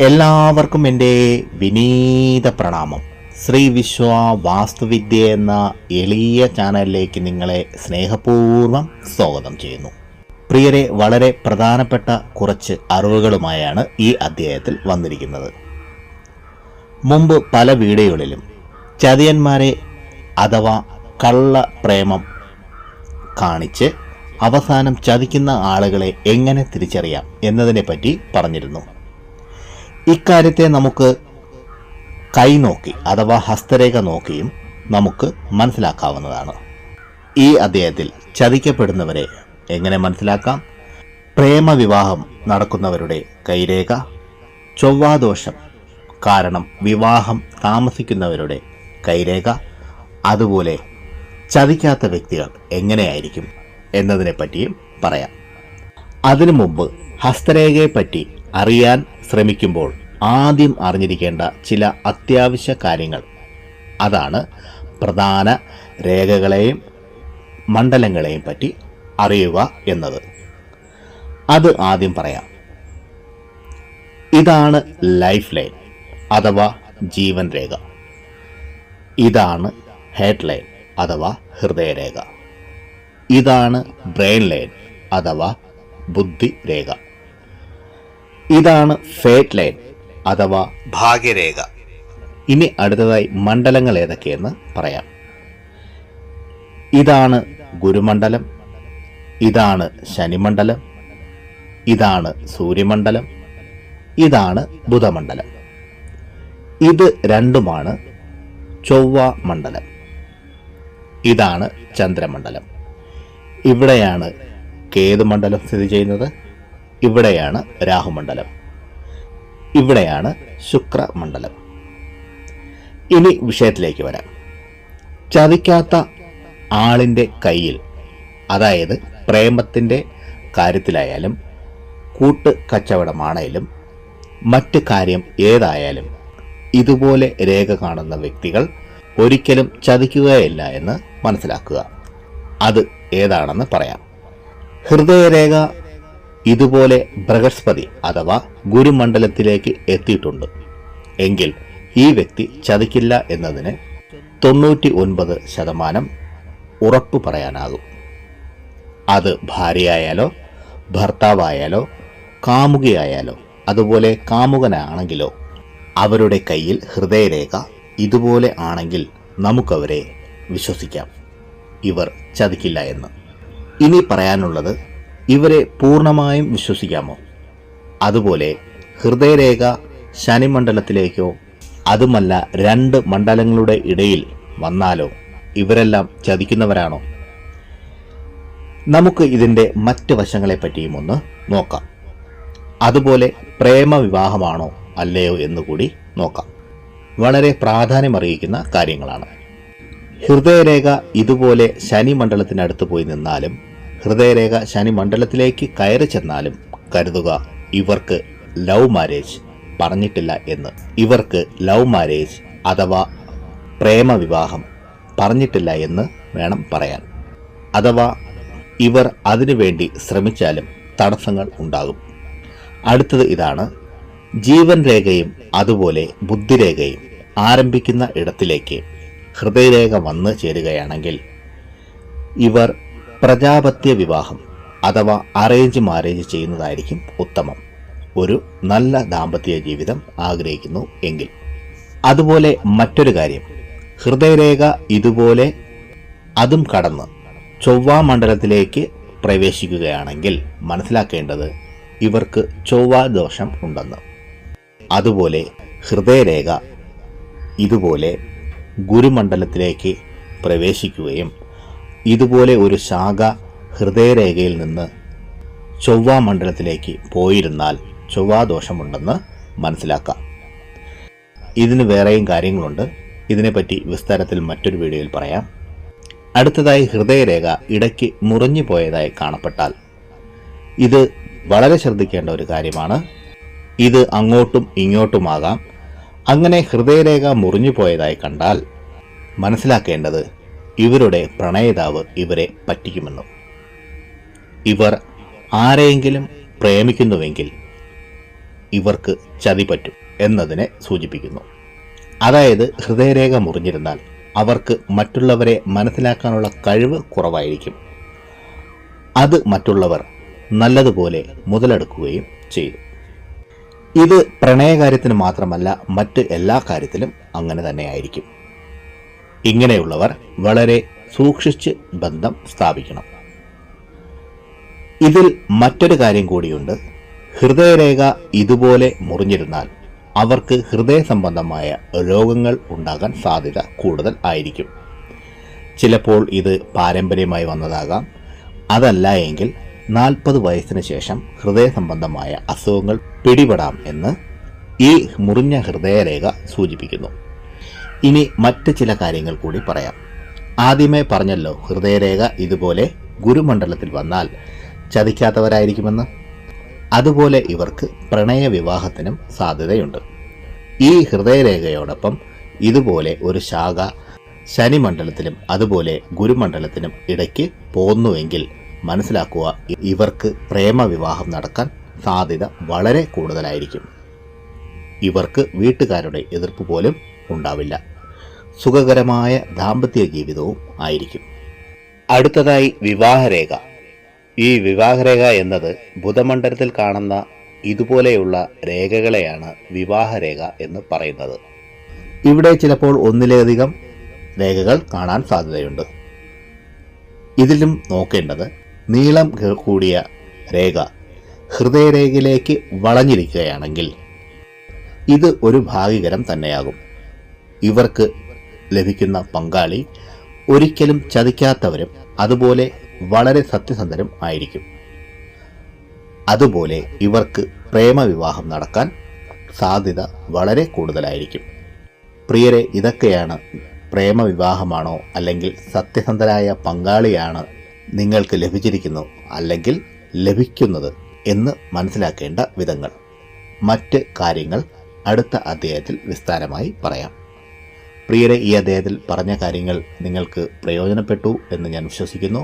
എല്ലാവർക്കും എന്റെ വിനീത പ്രണാമം. ശ്രീ വിശ്വ വാസ്തുവിദ്യ എന്ന എളിയ ചാനലിലേക്ക് നിങ്ങളെ സ്നേഹപൂർവം സ്വാഗതം ചെയ്യുന്നു. പ്രിയരെ വളരെ പ്രധാനപ്പെട്ട കുറച്ച് അറിവുകളുമായാണ് ഈ അധ്യായത്തിൽ വന്നിരിക്കുന്നത്. മുമ്പ് പല വീഡിയോകളിലും ചതിയന്മാരെ അഥവാ കള്ള പ്രേമം കാണിച്ച് അവസാനം ചതിക്കുന്ന ആളുകളെ എങ്ങനെ തിരിച്ചറിയാം എന്നതിനെപ്പറ്റി പറഞ്ഞിരുന്നു. ഇക്കാര്യത്തെ നമുക്ക് കൈ നോക്കി അഥവാ ഹസ്തരേഖ നോക്കിയും നമുക്ക് മനസ്സിലാക്കാവുന്നതാണ്. ഈ അദ്ദേഹത്തിൽ ചതിക്കപ്പെടുന്നവരെ എങ്ങനെ മനസ്സിലാക്കാം? പ്രേമവിവാഹം നടക്കുന്നവരുടെ കൈരേഖ ചൊവ്വാദോഷം കാരണം വിവാഹം താമസിക്കുന്നവരുടെ കൈരേഖ അതുപോലെ ചതിക്കാത്ത വ്യക്തികൾ എങ്ങനെയായിരിക്കും എന്നതിനെപ്പറ്റിയും പറയാം. അതിനു മുമ്പ് ഹസ്തരേഖയെപ്പറ്റി അറിയാൻ ശ്രമിക്കുമ്പോൾ ആദ്യം അറിഞ്ഞിരിക്കേണ്ട ചില അത്യാവശ്യ കാര്യങ്ങൾ. അതാണ് പ്രധാന രേഖകളെയും മണ്ഡലങ്ങളെയും പറ്റി അറിയുക എന്നത്. അത് ആദ്യം പറയാം. ഇതാണ് ലൈഫ് ലൈൻ അഥവാ ജീവൻ രേഖ. ഇതാണ് ഹെഡ് ലൈൻ അഥവാ ഹൃദയരേഖ ഇതാണ് ബ്രെയിൻ ലൈൻ അഥവാ ബുദ്ധി രേഖ. ഇതാണ് ഫേറ്റ് ലൈൻ അഥവാ ഭാഗ്യരേഖ. ഇനി അടുത്തതായി മണ്ഡലങ്ങൾ ഏതൊക്കെയെന്ന് പറയാം. ഇതാണ് ഗുരുമണ്ഡലം ഇതാണ് ശനിമണ്ഡലം ഇതാണ് സൂര്യമണ്ഡലം ഇതാണ് ബുധമണ്ഡലം. ഇത് രണ്ടുമാണ് ചൊവ്വ മണ്ഡലം. ഇതാണ് ചന്ദ്രമണ്ഡലം. ഇവിടെയാണ് കേതുമണ്ഡലം സ്ഥിതി ചെയ്യുന്നത്. ഇവിടെയാണ് രാഹുമണ്ഡലം. ഇവിടെയാണ് ശുക്രമണ്ഡലം. ഇനി വിഷയത്തിലേക്ക് വരാം. ചതിക്കാത്ത ആളിന്റെ കയ്യിൽ അതായത് പ്രേമത്തിന്റെ കാര്യത്തിലായാലും കൂട്ട് കച്ചവടമാണേലും മറ്റ് കാര്യം ഏതായാലും ഇതുപോലെ രേഖ കാണുന്ന വ്യക്തികൾ ഒരിക്കലും ചതിക്കുകയില്ല എന്ന് മനസ്സിലാക്കുക. അത് ഏതാണെന്ന് പറയാം. ഹൃദയരേഖ ഇതുപോലെ ബൃഹസ്പതി അഥവാ ഗുരുമണ്ഡലത്തിലേക്ക് എത്തിയിട്ടുണ്ട്. എങ്കിൽ ഈ വ്യക്തി ചതിക്കില്ല എന്നതിന് തൊണ്ണൂറ്റി ഒൻപത് ശതമാനം ഉറപ്പ് പറയാനാകും. അത് ഭാര്യയായാലോ ഭർത്താവായാലോ കാമുകിയായാലോ അതുപോലെ കാമുകനാണെങ്കിലോ അവരുടെ കയ്യിൽ ഹൃദയരേഖ ഇതുപോലെ ആണെങ്കിൽ നമുക്കവരെ വിശ്വസിക്കാം. ഇവർ ചതിക്കില്ല എന്ന്. ഇനി പറയാനുള്ളത് ഇവരെ പൂർണമായും വിശ്വസിക്കാമോ? അതുപോലെ ഹൃദയരേഖ ശനിമണ്ഡലത്തിലേക്കോ അതുമല്ല രണ്ട് മണ്ഡലങ്ങളുടെ ഇടയിൽ വന്നാലോ ഇവരെല്ലാം ചതിക്കുന്നവരാണോ? നമുക്ക് ഇതിന്റെ മറ്റ് വശങ്ങളെ പറ്റിയും ഒന്ന് നോക്കാം. അതുപോലെ പ്രേമവിവാഹമാണോ അല്ലയോ എന്നുകൂടി നോക്കാം. വളരെ പ്രാധാന്യമറിയിക്കുന്ന കാര്യങ്ങളാണ്. ഹൃദയരേഖ ഇതുപോലെ ശനി മണ്ഡലത്തിനടുത്ത് പോയി നിന്നാലും ഹൃദയരേഖ ശനി മണ്ഡലത്തിലേക്ക് കയറി ചെന്നാലും കരുതുക ഇവർക്ക് ലവ് മാരേജ് പറഞ്ഞിട്ടില്ല എന്ന്. ഇവർക്ക് ലവ് മാരേജ് അഥവാ പ്രേമവിവാഹം പറഞ്ഞിട്ടില്ല എന്ന് വേണം പറയാൻ. അഥവാ ഇവർ അതിനുവേണ്ടി ശ്രമിച്ചാലും തടസ്സങ്ങൾ ഉണ്ടാകും. അടുത്തത് ഇതാണ് ജീവൻ രേഖയും അതുപോലെ ബുദ്ധിരേഖയും ആരംഭിക്കുന്ന ഇടത്തിലേക്ക് ഹൃദയരേഖ വന്ന് ചേരുകയാണെങ്കിൽ ഇവർ പ്രജാപത്യ വിവാഹം അഥവാ അറേഞ്ച് മാരേജ് ചെയ്യുന്നതായിരിക്കും ഉത്തമം. ഒരു നല്ല ദാമ്പത്യ ജീവിതം ആഗ്രഹിക്കുന്നു എങ്കിൽ. അതുപോലെ മറ്റൊരു കാര്യം ഹൃദയരേഖ ഇതുപോലെ അതും കടന്ന് ചൊവ്വാ മണ്ഡലത്തിലേക്ക് പ്രവേശിക്കുകയാണെങ്കിൽ മനസ്സിലാക്കേണ്ടത് ഇവർക്ക് ചൊവ്വാ ദോഷം ഉണ്ടെന്ന്. അതുപോലെ ഹൃദയരേഖ ഇതുപോലെ ഗുരുമണ്ഡലത്തിലേക്ക് പ്രവേശിക്കുകയും ഇതുപോലെ ഒരു ശാഖ ഹൃദയരേഖയിൽ നിന്ന് ചൊവ്വാ മണ്ഡലത്തിലേക്ക് പോയിരുന്നാൽ ചൊവ്വാ ദോഷമുണ്ടെന്ന് മനസ്സിലാക്കാം. ഇതിന് വേറെയും കാര്യങ്ങളുണ്ട്. ഇതിനെപ്പറ്റി വിസ്താരത്തിൽ മറ്റൊരു വീഡിയോയിൽ പറയാം. അടുത്തതായി ഹൃദയരേഖ ഇടയ്ക്ക് മുറിഞ്ഞു പോയതായി കാണപ്പെട്ടാൽ ഇത് വളരെ ശ്രദ്ധിക്കേണ്ട ഒരു കാര്യമാണ്. ഇത് അങ്ങോട്ടും ഇങ്ങോട്ടുമാകാം. അങ്ങനെ ഹൃദയരേഖ മുറിഞ്ഞു പോയതായി കണ്ടാൽ മനസ്സിലാക്കേണ്ടത് ഇവരുടെ പ്രണയിതാവ് ഇവരെ പറ്റിക്കുമെന്നും. ഇവർ ആരെയെങ്കിലും പ്രേമിക്കുന്നുവെങ്കിൽ ഇവർക്ക് ചതി പറ്റും എന്നതിനെ സൂചിപ്പിക്കുന്നു. അതായത് ഹൃദയരേഖ മുറിഞ്ഞിരുന്നാൽ അവർക്ക് മറ്റുള്ളവരെ മനസ്സിലാക്കാനുള്ള കഴിവ് കുറവായിരിക്കും. അത് മറ്റുള്ളവർ നല്ലതുപോലെ മുതലെടുക്കുകയും ചെയ്യും. ഇത് പ്രണയകാര്യത്തിന് മാത്രമല്ല മറ്റ് എല്ലാ കാര്യത്തിലും അങ്ങനെ തന്നെയായിരിക്കും. ഇങ്ങനെയുള്ളവർ വളരെ സൂക്ഷിച്ച് ബന്ധം സ്ഥാപിക്കണം. ഇതിൽ മറ്റൊരു കാര്യം കൂടിയുണ്ട്. ഹൃദയരേഖ ഇതുപോലെ മുറിഞ്ഞിരുന്നാൽ അവർക്ക് ഹൃദയ സംബന്ധമായ രോഗങ്ങൾ ഉണ്ടാകാൻ സാധ്യത കൂടുതൽ ആയിരിക്കും. ചിലപ്പോൾ ഇത് പാരമ്പര്യമായി വന്നതാകാം. അതല്ല എങ്കിൽ നാൽപ്പത് വയസ്സിന് ശേഷം ഹൃദയ സംബന്ധമായ അസുഖങ്ങൾ പിടിപെടാം എന്ന് ഈ മുറിഞ്ഞ ഹൃദയരേഖ സൂചിപ്പിക്കുന്നു. ഇനി മറ്റ് ചില കാര്യങ്ങൾ കൂടി പറയാം. ആദ്യമേ പറഞ്ഞല്ലോ ഹൃദയരേഖ ഇതുപോലെ ഗുരുമണ്ഡലത്തിൽ വന്നാൽ ചതിക്കാത്തവരായിരിക്കുമെന്ന്. അതുപോലെ ഇവർക്ക് പ്രണയ വിവാഹത്തിനും സാധ്യതയുണ്ട്. ഈ ഹൃദയരേഖയോടൊപ്പം ഇതുപോലെ ഒരു ശാഖ ശനിമണ്ഡലത്തിലും അതുപോലെ ഗുരുമണ്ഡലത്തിനും ഇടയ്ക്ക് പോന്നുവെങ്കിൽ മനസ്സിലാക്കുക ഇവർക്ക് പ്രേമവിവാഹം നടക്കാൻ സാധ്യത വളരെ കൂടുതലായിരിക്കും. ഇവർക്ക് വീട്ടുകാരുടെ എതിർപ്പ് പോലും ഉണ്ടാവില്ല. സുഖകരമായ ദാമ്പത്യ ജീവിതവും ആയിരിക്കും. അടുത്തതായി വിവാഹരേഖ. ഈ വിവാഹരേഖ എന്നത് ബുധമണ്ഡലത്തിൽ കാണുന്ന ഇതുപോലെയുള്ള രേഖകളെയാണ് വിവാഹരേഖ എന്ന് പറയുന്നത്. ഇവിടെ ചിലപ്പോൾ ഒന്നിലധികം രേഖകൾ കാണാൻ സാധ്യതയുണ്ട്. ഇതിലും നോക്കേണ്ടത് നീളം കൂടിയ രേഖ ഹൃദയരേഖയിലേക്ക് വളഞ്ഞിരിക്കുകയാണെങ്കിൽ ഇത് ഒരു ഭാഗികരം തന്നെയാകും. ഇവർക്ക് ലഭിക്കുന്ന പങ്കാളി ഒരിക്കലും ചതിക്കാത്തവരും അതുപോലെ വളരെ സത്യസന്ധരും ആയിരിക്കും. അതുപോലെ ഇവർക്ക് പ്രേമവിവാഹം നടക്കാൻ സാധ്യത വളരെ കൂടുതലായിരിക്കും. പ്രിയരെ ഇതൊക്കെയാണ് പ്രേമവിവാഹമാണോ അല്ലെങ്കിൽ സത്യസന്ധരായ പങ്കാളിയാണ് നിങ്ങൾക്ക് ലഭിച്ചിരിക്കുന്നു അല്ലെങ്കിൽ ലഭിക്കുന്നത് എന്ന് മനസ്സിലാക്കേണ്ട വിധങ്ങൾ. മറ്റ് കാര്യങ്ങൾ അടുത്ത അധ്യായത്തിൽ വിസ്താരമായി പറയാം. പ്രിയരെ ഈ അദ്ദേഹത്തിൽ പറഞ്ഞ കാര്യങ്ങൾ നിങ്ങൾക്ക് പ്രയോജനപ്പെട്ടു എന്ന് ഞാൻ വിശ്വസിക്കുന്നു.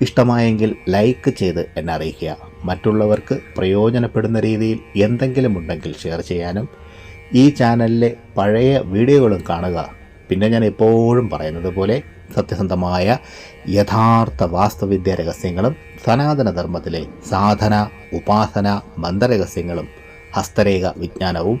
ഇഷ്ടമായെങ്കിൽ ലൈക്ക് ചെയ്ത് എന്നെ അറിയിക്കുക. മറ്റുള്ളവർക്ക് പ്രയോജനപ്പെടുന്ന രീതിയിൽ എന്തെങ്കിലും ഉണ്ടെങ്കിൽ ഷെയർ ചെയ്യാനും. ഈ ചാനലിലെ പഴയ വീഡിയോകളും കാണുക. പിന്നെ ഞാൻ എപ്പോഴും പറയുന്നത് പോലെ സത്യസന്ധമായ യഥാർത്ഥ വാസ്തുവിദ്യ രഹസ്യങ്ങളും സനാതനധർമ്മത്തിലെ സാധന ഉപാസന മന്ത്രരഹസ്യങ്ങളും ഹസ്തരേഖ വിജ്ഞാനവും